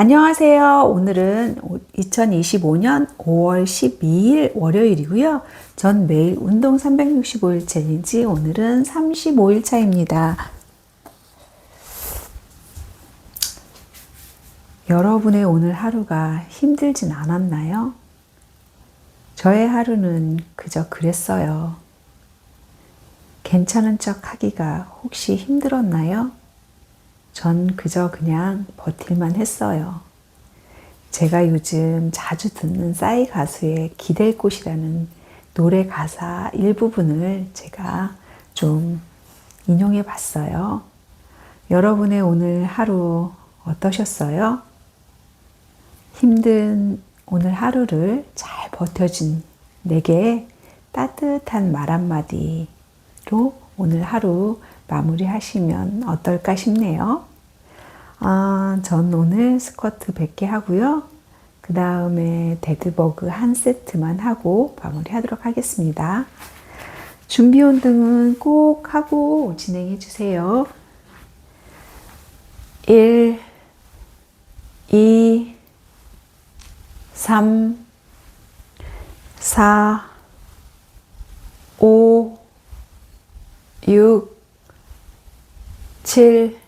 안녕하세요. 오늘은 2025년 5월 12일 월요일이고요. 전 매일 운동 365일 챌린지 오늘은 35일 차입니다. 여러분의 오늘 하루가 힘들진 않았나요? 저의 하루는 그저 그랬어요. 괜찮은 척 하기가 혹시 힘들었나요? 전 그저 그냥 버틸만 했어요. 제가 요즘 자주 듣는 싸이 가수의 기댈 곳이라는 노래 가사 일부분을 제가 좀 인용해 봤어요. 여러분의 오늘 하루 어떠셨어요? 힘든 오늘 하루를 잘 버텨준 내게 따뜻한 말 한마디로 오늘 하루 마무리하시면 어떨까 싶네요. 아, 전 오늘 스쿼트 100개 하고요. 그 다음에 데드버그 한 세트만 하고 마무리 하도록 하겠습니다. 준비 운동은 꼭 하고 진행해 주세요. 1, 2, 3, 4, 5, 6, 7,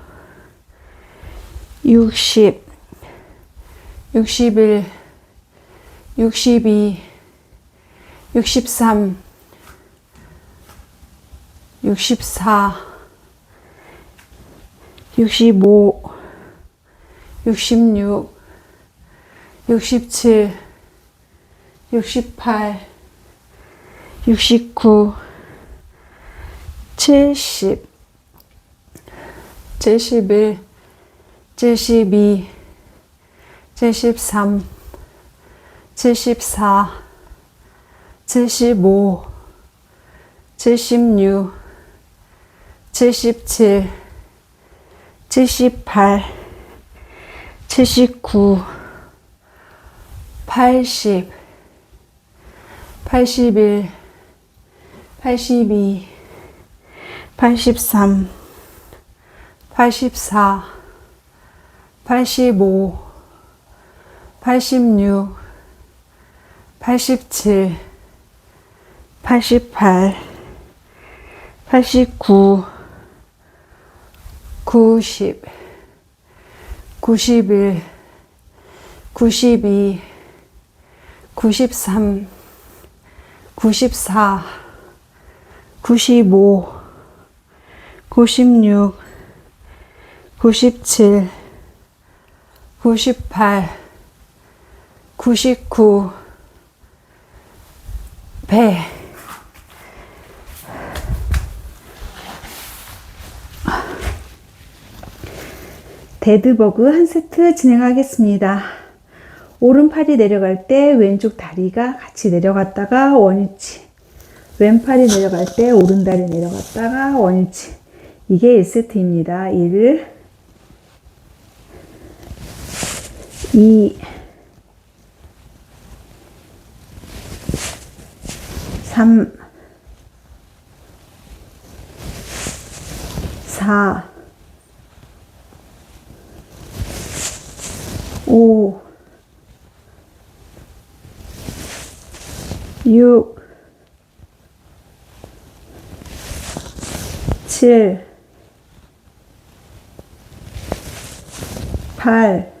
60, 61, 62, 63, 64, 65, 66, 67, 68, 69, 70, 71, 72, 73, 74, 75, 76, 77, 78, 79, 80, 81, 82, 83, 84, 85, 86, 87, 88, 89, 90, 91, 92, 93, 94, 95, 96, 97, 98 99 100 데드버그 한 세트 진행하겠습니다. 오른팔이 내려갈 때 왼쪽 다리가 같이 내려갔다가 원위치. 왼팔이 내려갈 때 오른 다리 내려갔다가 원위치. 이게 1세트입니다. 1, 2, 3, 4, 5, 6, 7, 8,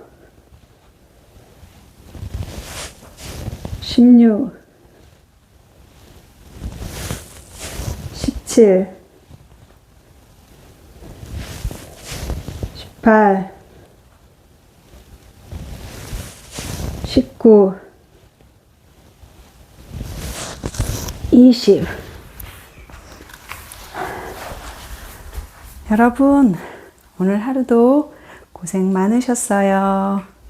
16, 17, 18, 19, 20. 여러분, 오늘 하루도 고생 많으셨어요.